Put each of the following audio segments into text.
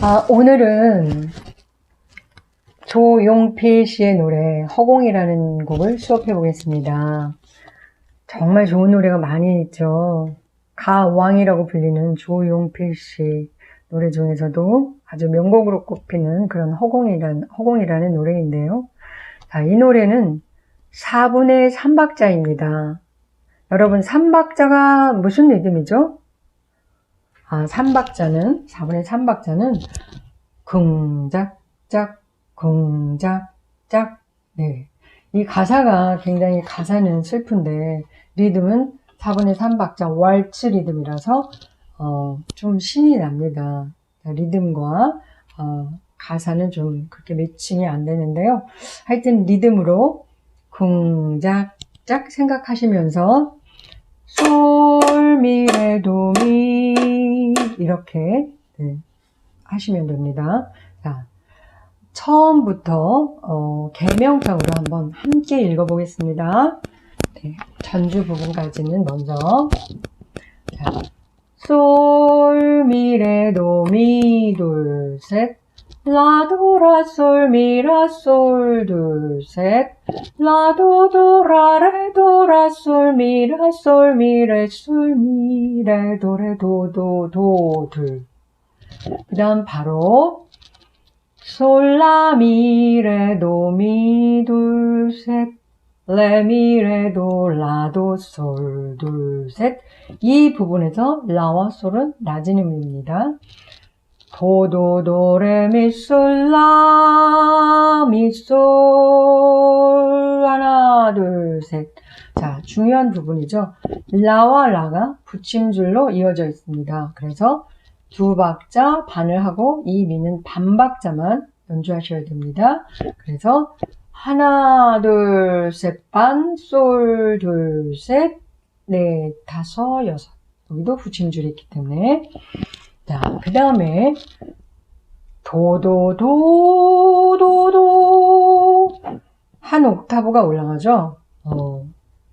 아, 오늘은 조용필 씨의 노래 허공이라는 곡을 수업해 보겠습니다. 정말 좋은 노래가 많이 있죠. 가왕이라고 불리는 조용필 씨 노래 중에서도 아주 명곡으로 꼽히는 그런 허공이라는, 허공이라는 노래인데요. 자, 이 노래는 4분의 3박자입니다. 여러분, 3박자가 무슨 리듬이죠? 아, 3박자는, 4분의 3박자는 궁작, 짝, 궁작, 짝. 네. 이 가사가 굉장히 가사는 슬픈데 리듬은 4분의 3박자 왈츠 리듬이라서 어, 좀 신이 납니다. 리듬과 어, 가사는 좀 그렇게 매칭이 안 되는데요. 하여튼 리듬으로 궁작, 짝 생각하시면서 솔, 미, 레, 도, 미 이렇게 네, 하시면 됩니다. 자, 처음부터 어, 개명성으로 한번 함께 읽어보겠습니다. 네, 전주 부분까지는 먼저 자, 솔, 미, 레, 도, 미, 둘, 셋 라, 도, 라, 솔, 미, 라, 솔, 둘, 셋 라, 도, 도, 라, 레, 도, 라, 솔, 미, 라, 솔, 미, 레, 솔, 미, 레, 도, 레, 도, 도, 도, 둘. 그 다음 바로 솔라 미레 도 미 둘셋 레 미레 도 라도 솔 둘셋 이 부분에서 라와 솔은 낮은 음입니다. 도도 도 레미솔라 미솔 하나 둘 셋. 자 중요한 부분이죠. 라와 라가 붙임줄로 이어져 있습니다. 그래서 두 박자 반을 하고 이 미는 반 박자만 연주하셔야 됩니다. 그래서 하나 둘 셋 반 솔 둘 셋 넷 다섯 여섯 여기도 붙임줄이 있기 때문에 자 그 다음에 도도도도도 한 옥타브가 올라가죠. 어,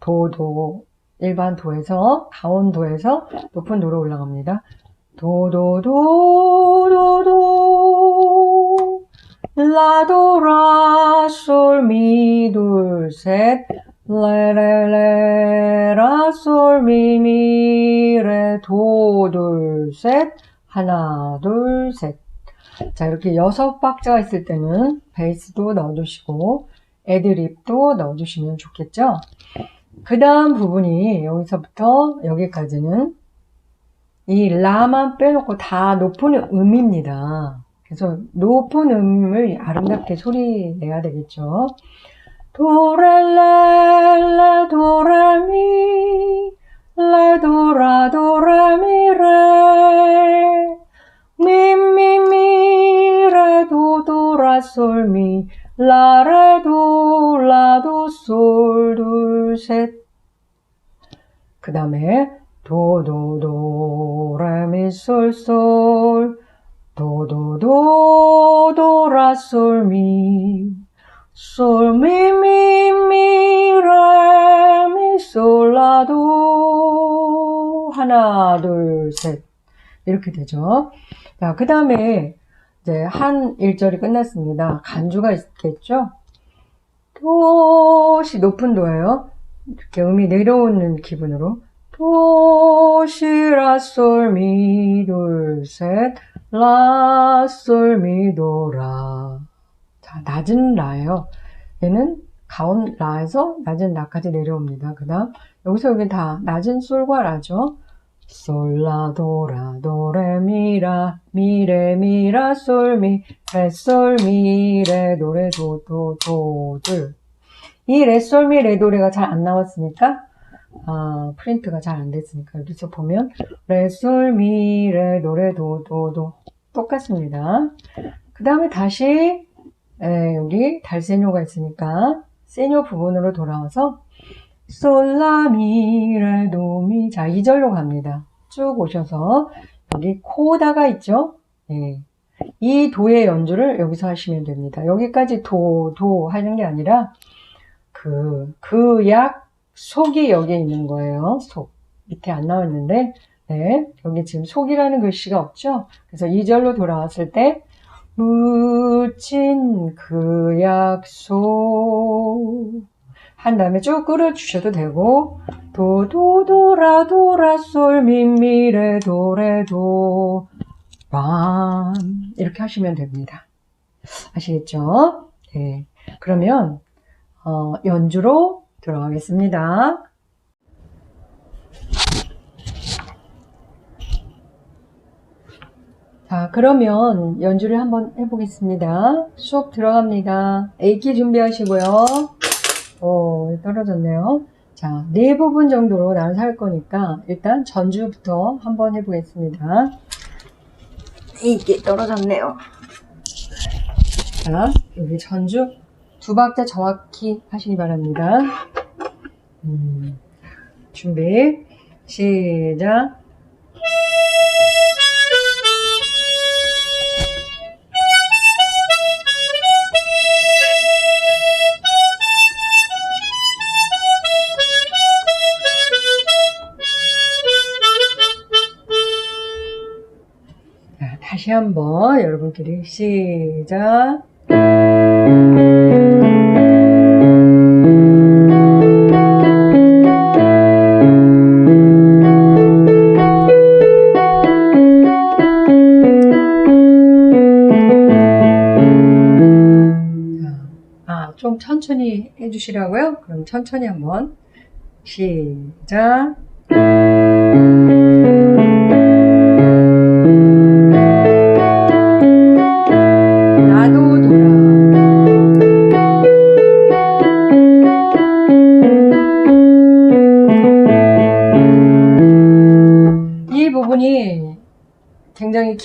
도도 일반 도에서 가온 도에서 높은 도로 올라갑니다. 도도도도도 라도 하나 둘 셋 자 이렇게 여섯 박자가 있을 때는 베이스도 넣어주시고 애드립도 넣어주시면 좋겠죠 그 다음 부분이 여기서부터 여기까지는 이 라만 빼놓고 다 높은 음입니다. 그래서 높은 음을 아름답게 소리 내야 되겠죠. 도레레레 도레미 솔 둘 셋 그 다음에 도 도 도 레 미 솔 솔 도 도 도 도 라 솔 미 솔 미 미 미 레 미 솔 라 도 하나 둘 셋 이렇게 되죠. 자, 그 다음에 이제 한 1절이 끝났습니다. 간주가 있겠죠? 도시 높은 도예요. 이렇게 음이 내려오는 기분으로. 도시라 솔미 둘셋 라솔미 도라. 자 낮은 라예요. 얘는 가온 라에서 낮은 라까지 내려옵니다. 그 다음 여기서 여기 다 낮은 솔과 라죠 솔라 도라 도레미라 미레미라 솔미 레솔미 레 도레 도도 도들 이 레솔미 레도레가 잘 안 나왔으니까 아, 프린트가 잘 안 됐으니까 여기서 보면 레솔 미 레 노래 도도도 똑같습니다. 그 다음에 다시 에, 여기 달세뇨가 있으니까 세뇨 부분으로 돌아와서 솔라 미레 도미 자 2절로 갑니다. 쭉 오셔서 여기 코다가 있죠. 네. 이 도의 연주를 여기서 하시면 됩니다. 여기까지 도, 도 하는 게 아니라 그, 그 약, 속이 여기에 있는 거예요. 속. 밑에 안 나왔는데 네, 여기 지금 속이라는 글씨가 없죠? 그래서 2절로 돌아왔을 때, 묻힌 그 약속. 한 다음에 쭉 끌어주셔도 되고, 도, 도, 도라, 도라, 솔, 미, 미, 레, 도, 레, 도, 람. 이렇게 하시면 됩니다. 아시겠죠? 네. 그러면, 어, 연주로 들어가겠습니다. 자, 그러면 연주를 한번 해보겠습니다. 수업 들어갑니다. A키 준비하시고요. 오, 떨어졌네요. 자, 네 부분 정도로 나눠서 할 거니까 일단 전주부터 한번 해보겠습니다. 이게 떨어졌네요. 자, 여기 전주 두 박자 정확히 하시기 바랍니다. 음, 준비, 시작. 한번 여러분끼리 시작. 자, 아, 좀 천천히 해주시라고요? 그럼 천천히 한번 시작.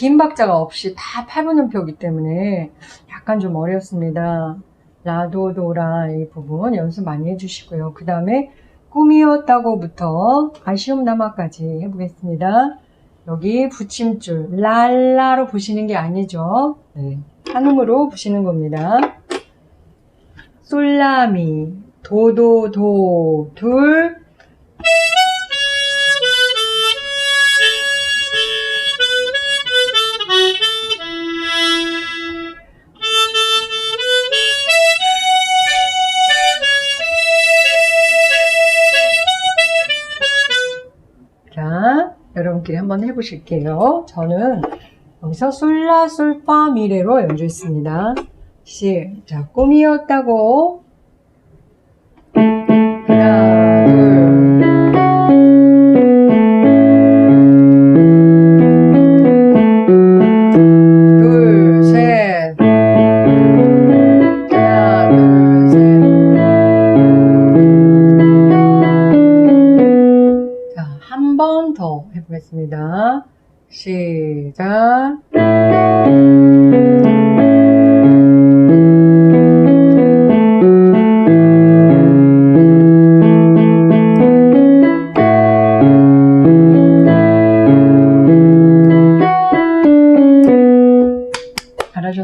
긴 박자가 없이 다 8분음표이기 때문에 약간 좀 어렵습니다. 라도 도라 이 부분 연습 많이 해주시고요. 그 다음에 꿈이었다고부터 아쉬움 남아까지 해보겠습니다. 여기 붙임줄 랄라로 부시는 게 아니죠. 네. 한음으로 부시는 겁니다. 솔라미 도도도 둘 여러분끼리 한번 해보실게요. 저는 여기서 솔라 솔파 미레로 연주했습니다. 시작. 꿈이었다고. 둘.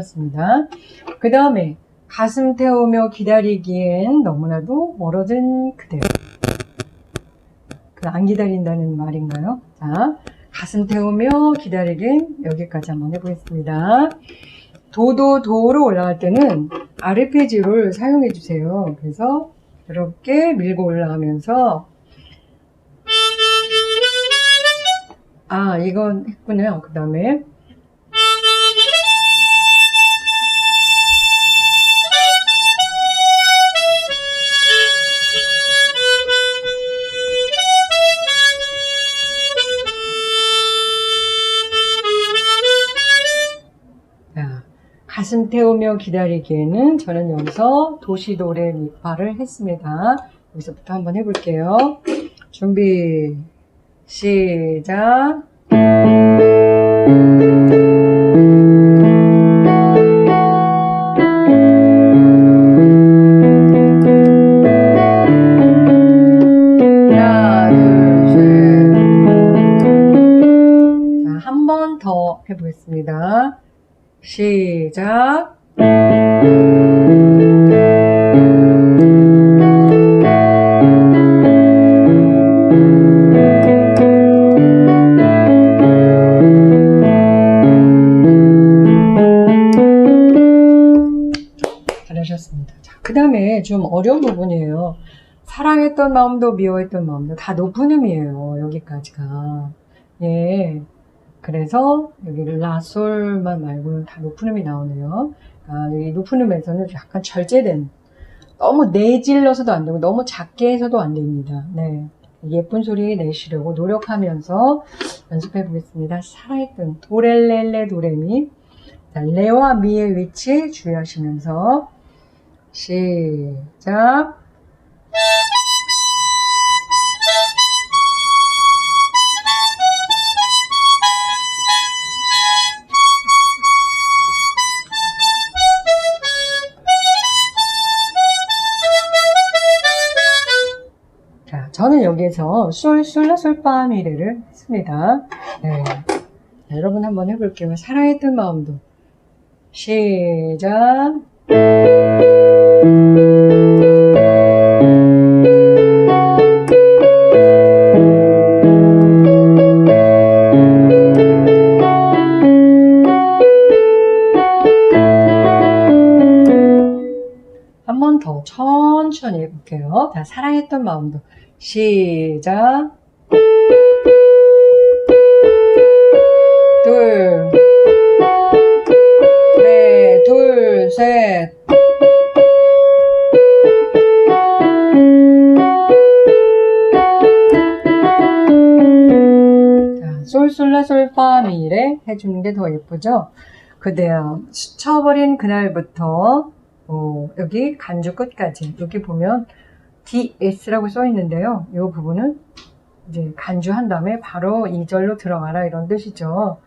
하셨습니다. 그 다음에 가슴 태우며 기다리기엔 너무나도 멀어진 그대. 그안 기다린다는 말인가요? 자, 가슴 태우며 기다리긴 여기까지 한번 해보겠습니다. 도도 도로 올라갈 때는 아르페지오를 사용해 주세요. 그래서 이렇게 밀고 올라가면서 아 이건 했군요. 그 다음에 가슴 태우며 기다리기에는 저는 여기서 도시도레 미파를 했습니다. 여기서부터 한번 해볼게요. 준비, 시작. 하 시작. 잘하셨습니다. 그 다음에 좀 어려운 부분이에요. 사랑했던 마음도 미워했던 마음도 다 높은 음이에요. 여기까지가. 예. 그래서 여기 라솔만 말고는 다 높은 음이 나오네요. 아, 이 높은 음에서는 약간 절제된 너무 내질러서도 안 되고 너무 작게 해서도 안 됩니다. 네. 예쁜 소리 내시려고 노력하면서 연습해 보겠습니다. 살아있던 도렐렐레 도레미 자, 레와 미의 위치 주의하시면서 시작 여기에서 솔, 솔라, 솔파미레를 했습니다. 네. 자, 여러분 한번 해볼게요. 사랑했던 마음도. 시작. 한 번 더 천천히 해볼게요. 자, 사랑했던 마음도. 시작. 둘. 네, 둘, 셋. 자, 솔솔라 솔파미레 해주는 게 더 예쁘죠? 그대요. 스쳐버린 그날부터 어, 여기 간주 끝까지 여기 보면 DS라고 써 있는데요. 이 부분은 이제 간주한 다음에 바로 2절로 들어가라 이런 뜻이죠.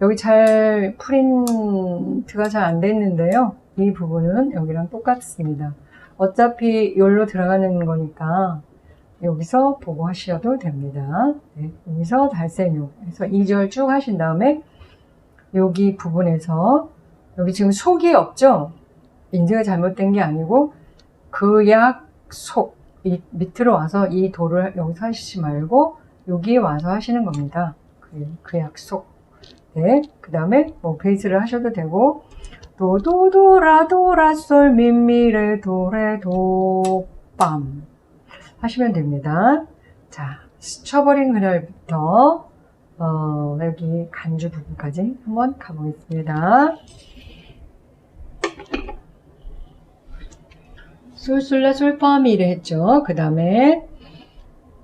여기 잘 프린트가 잘 안 됐는데요. 이 부분은 여기랑 똑같습니다. 어차피 열로 들어가는 거니까 여기서 보고 하셔도 됩니다. 네, 여기서 달생요. 그래서 2절 쭉 하신 다음에 여기 부분에서 여기 지금 속이 없죠? 인쇄가 잘못된 게 아니고 그 약 속 이 밑으로 와서 이 도를 여기서 하시지 말고 여기에 와서 하시는 겁니다. 그, 그 약속. 네. 그 다음에 뭐 베이스를 하셔도 되고 도도도라 도라솔 민미레 도레 도 빰 하시면 됩니다. 자, 스쳐버린 그날부터 어, 여기 간주 부분까지 한번 가보겠습니다. 솔솔라 솔파미를 했죠. 그 다음에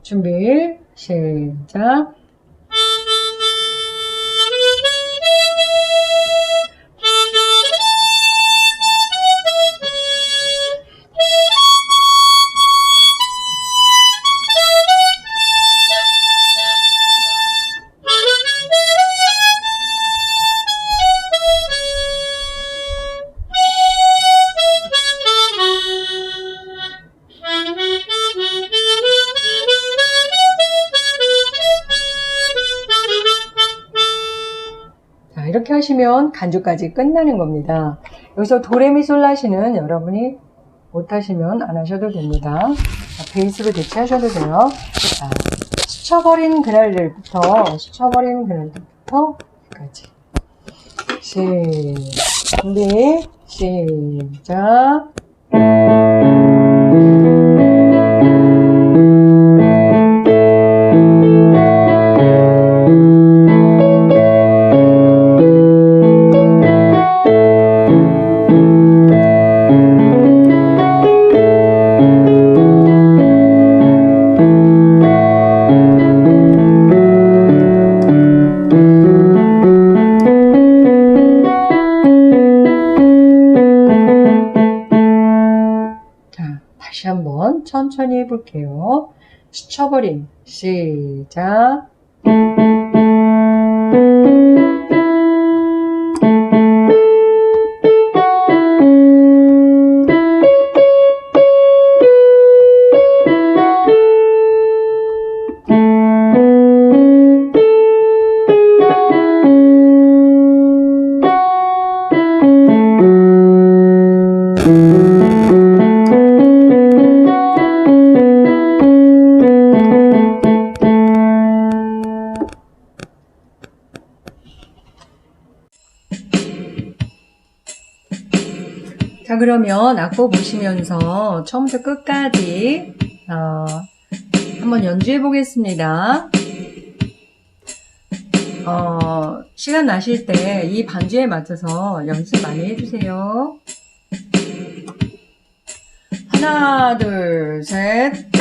준비 시작. 하시면 간주까지 끝나는 겁니다. 여기서 도레미솔라시는 여러분이 못하시면 안 하셔도 됩니다. 자, 베이스로 대체하셔도 돼요. 자, 스쳐버린 그날들부터, 스쳐버린 그날들부터 여기까지. 시, 준비, 시작. 천천히 해볼게요. 스쳐버린, 시작. 그러면 악보 보시면서 처음부터 끝까지 어, 한번 연주해 보겠습니다. 어, 시간 나실 때 이 반주에 맞춰서 연습 많이 해주세요. 하나, 둘, 셋.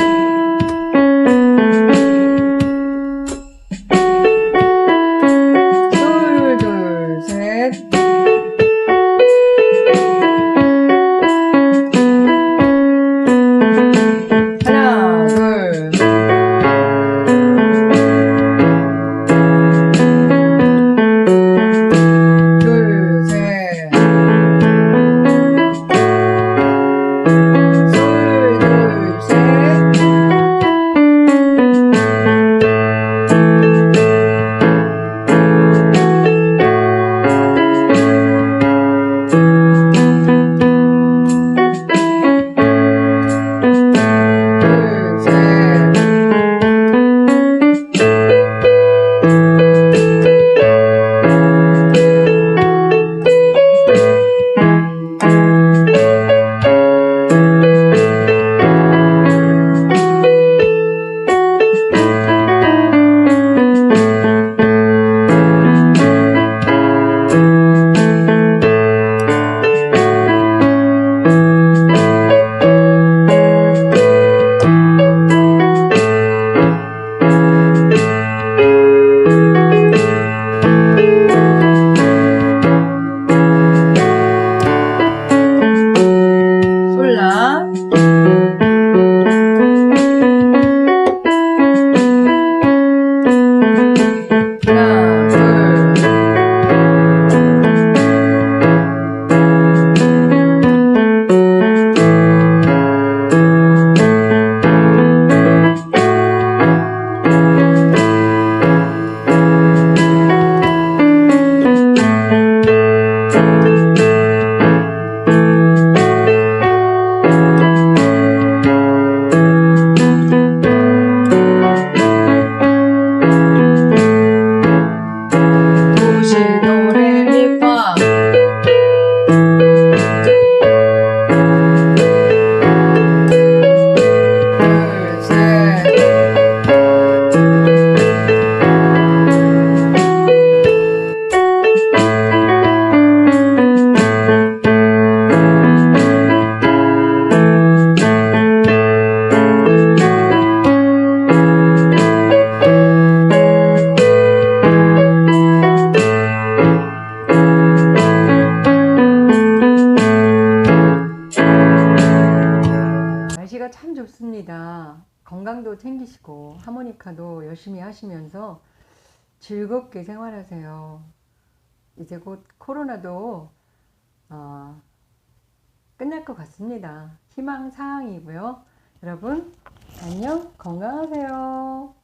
열심히 하시면서 즐겁게 생활하세요. 이제 곧 코로나도 어, 끝날 것 같습니다. 희망 사항이고요. 여러분 안녕 건강하세요.